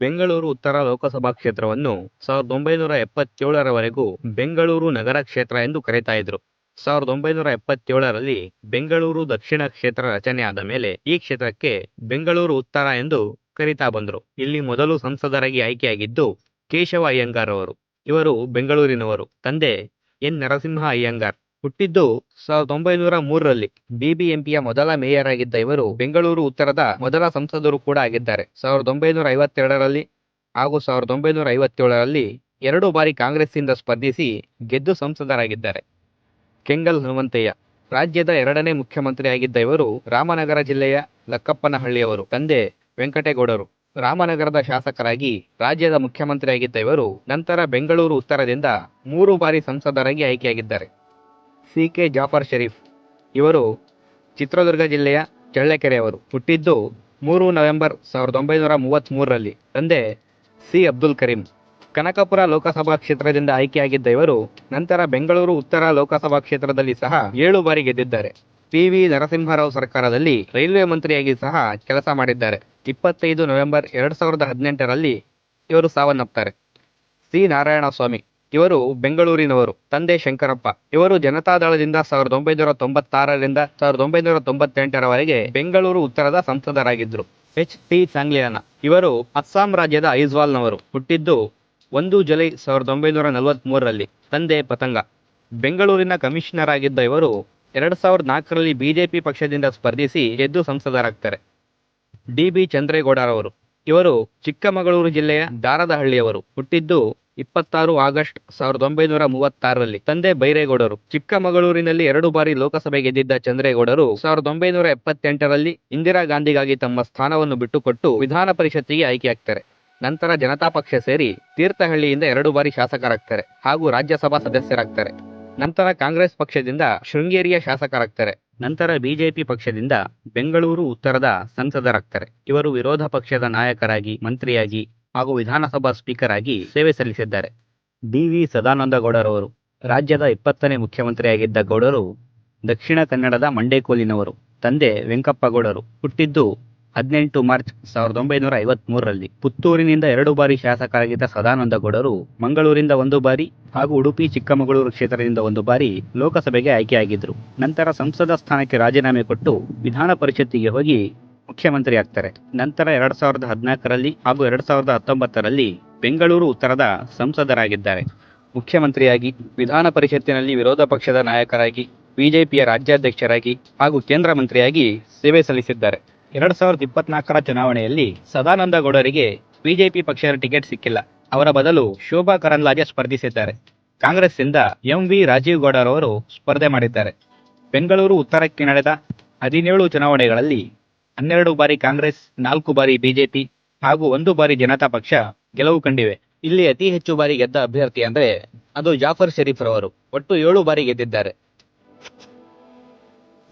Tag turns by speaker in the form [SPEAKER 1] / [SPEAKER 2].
[SPEAKER 1] ಬೆಂಗಳೂರು ಉತ್ತರ ಲೋಕಸಭಾ ಕ್ಷೇತ್ರವನ್ನು ಸಾವಿರದ ಒಂಬೈನೂರ ಎಪ್ಪತ್ತೇಳರವರೆಗೂ ಬೆಂಗಳೂರು ನಗರ ಕ್ಷೇತ್ರ ಎಂದು ಕರೀತಾ ಇದ್ರು. ಸಾವಿರದ ಒಂಬೈನೂರ ಎಪ್ಪತ್ತೇಳರಲ್ಲಿ ಬೆಂಗಳೂರು ದಕ್ಷಿಣ ಕ್ಷೇತ್ರ ರಚನೆಯಾದ ಮೇಲೆ ಈ ಕ್ಷೇತ್ರಕ್ಕೆ ಬೆಂಗಳೂರು ಉತ್ತರ ಎಂದು ಕರೀತಾ ಬಂದರು. ಇಲ್ಲಿ ಮೊದಲು ಸಂಸದರಾಗಿ ಆಯ್ಕೆಯಾಗಿದ್ದು ಕೇಶವ ಅಯ್ಯಂಗಾರ್ ಅವರು. ಇವರು ಬೆಂಗಳೂರಿನವರು. ತಂದೆ ಎನ್ ನರಸಿಂಹ ಅಯ್ಯಂಗಾರ್. ಹುಟ್ಟಿದ್ದು ಸಾವಿರದ ಒಂಬೈನೂರ ಮೂರರಲ್ಲಿ ಬಿಬಿಎಂಪಿಯ ಮೊದಲ ಮೇಯರ್ ಆಗಿದ್ದ ಇವರು ಬೆಂಗಳೂರು ಉತ್ತರದ ಮೊದಲ ಸಂಸದರು ಕೂಡ ಆಗಿದ್ದಾರೆ. ಸಾವಿರದ ಒಂಬೈನೂರ ಐವತ್ತೆರಡರಲ್ಲಿ ಹಾಗೂ ಸಾವಿರದ ಒಂಬೈನೂರ ಐವತ್ತೇಳರಲ್ಲಿ ಎರಡು ಬಾರಿ ಕಾಂಗ್ರೆಸ್ಸಿಂದ ಸ್ಪರ್ಧಿಸಿ ಗೆದ್ದು ಸಂಸದರಾಗಿದ್ದಾರೆ. ಕೆಂಗಲ್ ಹನುಮಂತಯ್ಯ ರಾಜ್ಯದ ಎರಡನೇ ಮುಖ್ಯಮಂತ್ರಿಯಾಗಿದ್ದ ಇವರು ರಾಮನಗರ ಜಿಲ್ಲೆಯ ಲಕ್ಕಪ್ಪನಹಳ್ಳಿಯವರು. ತಂದೆ ವೆಂಕಟೇಗೌಡರು ರಾಮನಗರದ ಶಾಸಕರಾಗಿ ರಾಜ್ಯದ ಮುಖ್ಯಮಂತ್ರಿಯಾಗಿದ್ದ ಇವರು ನಂತರ ಬೆಂಗಳೂರು ಉತ್ತರದಿಂದ ಮೂರು ಬಾರಿ ಸಂಸದರಾಗಿ ಆಯ್ಕೆಯಾಗಿದ್ದಾರೆ. C K Jaffer Sharief. ಇವರು ಚಿತ್ರದುರ್ಗ ಜಿಲ್ಲೆಯ ಚಳ್ಳಕೆರೆಯವರು. ಹುಟ್ಟಿದ್ದು ಮೂರು ನವೆಂಬರ್ ಸಾವಿರದ ಒಂಬೈನೂರ ಮೂವತ್ತ್ಮೂರರಲ್ಲಿ ತಂದೆ ಸಿ ಅಬ್ದುಲ್ ಕರೀಂ. ಕನಕಪುರ ಲೋಕಸಭಾ ಕ್ಷೇತ್ರದಿಂದ ಆಯ್ಕೆಯಾಗಿದ್ದ ಇವರು ನಂತರ ಬೆಂಗಳೂರು ಉತ್ತರ ಲೋಕಸಭಾ ಕ್ಷೇತ್ರದಲ್ಲಿ ಸಹ ಏಳು ಬಾರಿ ಗೆದ್ದಿದ್ದಾರೆ. ಪಿ ವಿ ನರಸಿಂಹರಾವ್ ಸರ್ಕಾರದಲ್ಲಿ ರೈಲ್ವೆ ಮಂತ್ರಿಯಾಗಿ ಸಹ ಕೆಲಸ ಮಾಡಿದ್ದಾರೆ. ಇಪ್ಪತ್ತೈದು ನವೆಂಬರ್ ಎರಡು ಸಾವಿರದ ಹದಿನೆಂಟರಲ್ಲಿ ಇವರು ಸಾವನ್ನಪ್ಪುತ್ತಾರೆ ಸಿ ನಾರಾಯಣಸ್ವಾಮಿ. ಇವರು ಬೆಂಗಳೂರಿನವರು. ತಂದೆ ಶಂಕರಪ್ಪ. ಇವರು ಜನತಾದಳದಿಂದ ಸಾವಿರದ ಒಂಬೈನೂರ ತೊಂಬತ್ತಾರರಿಂದ ಸಾವಿರದ ಒಂಬೈನೂರ ತೊಂಬತ್ತೆಂಟರವರೆಗೆ ಬೆಂಗಳೂರು ಉತ್ತರದ ಸಂಸದರಾಗಿದ್ದರು. ಎಚ್. ಟಿ. ಸಾಂಗ್ಲಿಯಾನ. ಇವರು ಅಸ್ಸಾಂ ರಾಜ್ಯದ ಐಜ್ವಾಲ್ನವರು. ಹುಟ್ಟಿದ್ದು ಒಂದು ಜುಲೈ ಸಾವಿರದ ಒಂಬೈನೂರ ನಲವತ್ತ್ಮೂರರಲ್ಲಿ ತಂದೆ ಪತಂಗ. ಬೆಂಗಳೂರಿನ ಕಮಿಷನರ್ ಆಗಿದ್ದ ಇವರು ಎರಡು ಸಾವಿರದ ನಾಲ್ಕರಲ್ಲಿ ಬಿಜೆಪಿ ಪಕ್ಷದಿಂದ ಸ್ಪರ್ಧಿಸಿ ಗೆದ್ದು ಸಂಸದರಾಗ್ತಾರೆ. ಡಿ. ಬಿ. ಚಂದ್ರೇಗೌಡರವರು. ಇವರು ಚಿಕ್ಕಮಗಳೂರು ಜಿಲ್ಲೆಯ ದಾರದಹಳ್ಳಿಯವರು. ಹುಟ್ಟಿದ್ದು ಇಪ್ಪತ್ತಾರು ಆಗಸ್ಟ್ ಸಾವಿರದ ಒಂಬೈನೂರ ಮೂವತ್ತಾರರಲ್ಲಿ ತಂದೆ ಬೈರೇಗೌಡರು ಚಿಕ್ಕಮಗಳೂರಿನಲ್ಲಿ ಎರಡು ಬಾರಿ ಲೋಕಸಭೆ ಗೆದ್ದಿದ್ದ ಚಂದ್ರೇಗೌಡರು ಸಾವಿರದ ಒಂಬೈನೂರ ಎಪ್ಪತ್ತೆಂಟರಲ್ಲಿ ಇಂದಿರಾ ಗಾಂಧಿಗಾಗಿ ತಮ್ಮ ಸ್ಥಾನವನ್ನು ಬಿಟ್ಟುಕೊಟ್ಟು ವಿಧಾನ ಪರಿಷತ್ತಿಗೆ ಆಯ್ಕೆಯಾಗ್ತಾರೆ. ನಂತರ ಜನತಾ ಪಕ್ಷ ಸೇರಿ ತೀರ್ಥಹಳ್ಳಿಯಿಂದ ಎರಡು ಬಾರಿ ಶಾಸಕರಾಗ್ತಾರೆ ಹಾಗೂ ರಾಜ್ಯಸಭಾ ಸದಸ್ಯರಾಗ್ತಾರೆ. ನಂತರ ಕಾಂಗ್ರೆಸ್ ಪಕ್ಷದಿಂದ ಶೃಂಗೇರಿಯ ಶಾಸಕರಾಗ್ತಾರೆ. ನಂತರ ಬಿಜೆಪಿ ಪಕ್ಷದಿಂದ ಬೆಂಗಳೂರು ಉತ್ತರದ ಸಂಸದರಾಗ್ತಾರೆ. ಇವರು ವಿರೋಧ ಪಕ್ಷದ ನಾಯಕರಾಗಿ, ಮಂತ್ರಿಯಾಗಿ ಹಾಗೂ ವಿಧಾನಸಭಾ ಸ್ಪೀಕರ್ ಆಗಿ ಸೇವೆ ಸಲ್ಲಿಸಿದ್ದಾರೆ. ಡಿವಿ ಸದಾನಂದ ಗೌಡರವರು ರಾಜ್ಯದ ಇಪ್ಪತ್ತನೇ ಮುಖ್ಯಮಂತ್ರಿಯಾಗಿದ್ದ ಗೌಡರು, ದಕ್ಷಿಣ ಕನ್ನಡದ ಮಂಡೇಕೋಲಿನವರು, ತಂದೆ ವೆಂಕಪ್ಪ ಗೌಡರು ಹುಟ್ಟಿದ್ದು ಹದಿನೆಂಟು ಮಾರ್ಚ್ ಸಾವಿರದ ಒಂಬೈನೂರ ಐವತ್ಮೂರರಲ್ಲಿ. ಪುತ್ತೂರಿನಿಂದ ಎರಡು ಬಾರಿ ಶಾಸಕರಾಗಿದ್ದ ಸದಾನಂದ ಗೌಡರು ಮಂಗಳೂರಿಂದ ಒಂದು ಬಾರಿ ಹಾಗೂ ಉಡುಪಿ, ಚಿಕ್ಕಮಗಳೂರು ಕ್ಷೇತ್ರದಿಂದ ಒಂದು ಬಾರಿ ಲೋಕಸಭೆಗೆ ಆಯ್ಕೆಯಾಗಿದ್ದರು. ನಂತರ ಸಂಸದ ಸ್ಥಾನಕ್ಕೆ ರಾಜೀನಾಮೆ ಕೊಟ್ಟು ವಿಧಾನ ಪರಿಷತ್ತಿಗೆ ಹೋಗಿ ಮುಖ್ಯಮಂತ್ರಿ ಆಗ್ತಾರೆ. ನಂತರ ಎರಡ್ ಸಾವಿರದ ಹದಿನಾಲ್ಕರಲ್ಲಿ ಹಾಗೂ ಎರಡ್ ಸಾವಿರದ ಹತ್ತೊಂಬತ್ತರಲ್ಲಿ ಬೆಂಗಳೂರು ಉತ್ತರದ ಸಂಸದರಾಗಿದ್ದಾರೆ. ಮುಖ್ಯಮಂತ್ರಿಯಾಗಿ, ವಿಧಾನ ಪರಿಷತ್ತಿನಲ್ಲಿ ವಿರೋಧ ಪಕ್ಷದ ನಾಯಕರಾಗಿ, ಬಿಜೆಪಿಯ ರಾಜ್ಯಾಧ್ಯಕ್ಷರಾಗಿ ಹಾಗೂ ಕೇಂದ್ರ ಮಂತ್ರಿಯಾಗಿ ಸೇವೆ ಸಲ್ಲಿಸಿದ್ದಾರೆ. ಎರಡ್ ಸಾವಿರದ ಇಪ್ಪತ್ನಾಲ್ಕರ ಚುನಾವಣೆಯಲ್ಲಿ ಸದಾನಂದ ಗೌಡರಿಗೆ ಬಿಜೆಪಿ ಪಕ್ಷದ ಟಿಕೆಟ್ ಸಿಕ್ಕಿಲ್ಲ. ಅವರ ಬದಲು ಶೋಭಾ ಕರಂದ್ಲಾಜೆ ಸ್ಪರ್ಧಿಸಿದ್ದಾರೆ. ಕಾಂಗ್ರೆಸ್ಸಿಂದ ಎಂ ವಿ ರಾಜೀವ್ ಗೌಡರವರು ಸ್ಪರ್ಧೆ ಮಾಡಿದ್ದಾರೆ. ಬೆಂಗಳೂರು ಉತ್ತರಕ್ಕೆ ನಡೆದ ಹದಿನೇಳು ಚುನಾವಣೆಗಳಲ್ಲಿ ಹನ್ನೆರಡು ಬಾರಿ ಕಾಂಗ್ರೆಸ್, ನಾಲ್ಕು ಬಾರಿ ಬಿಜೆಪಿ ಹಾಗೂ ಒಂದು ಬಾರಿ ಜನತಾ ಪಕ್ಷ ಗೆಲುವು ಕಂಡಿವೆ. ಇಲ್ಲಿ ಅತಿ ಹೆಚ್ಚು ಬಾರಿ ಗೆದ್ದ ಅಭ್ಯರ್ಥಿ ಅಂದ್ರೆ ಅದು ಜಾಫರ್ ಷರೀಫ್ ರವರು. ಒಟ್ಟು ಏಳು ಬಾರಿ ಗೆದ್ದಿದ್ದಾರೆ.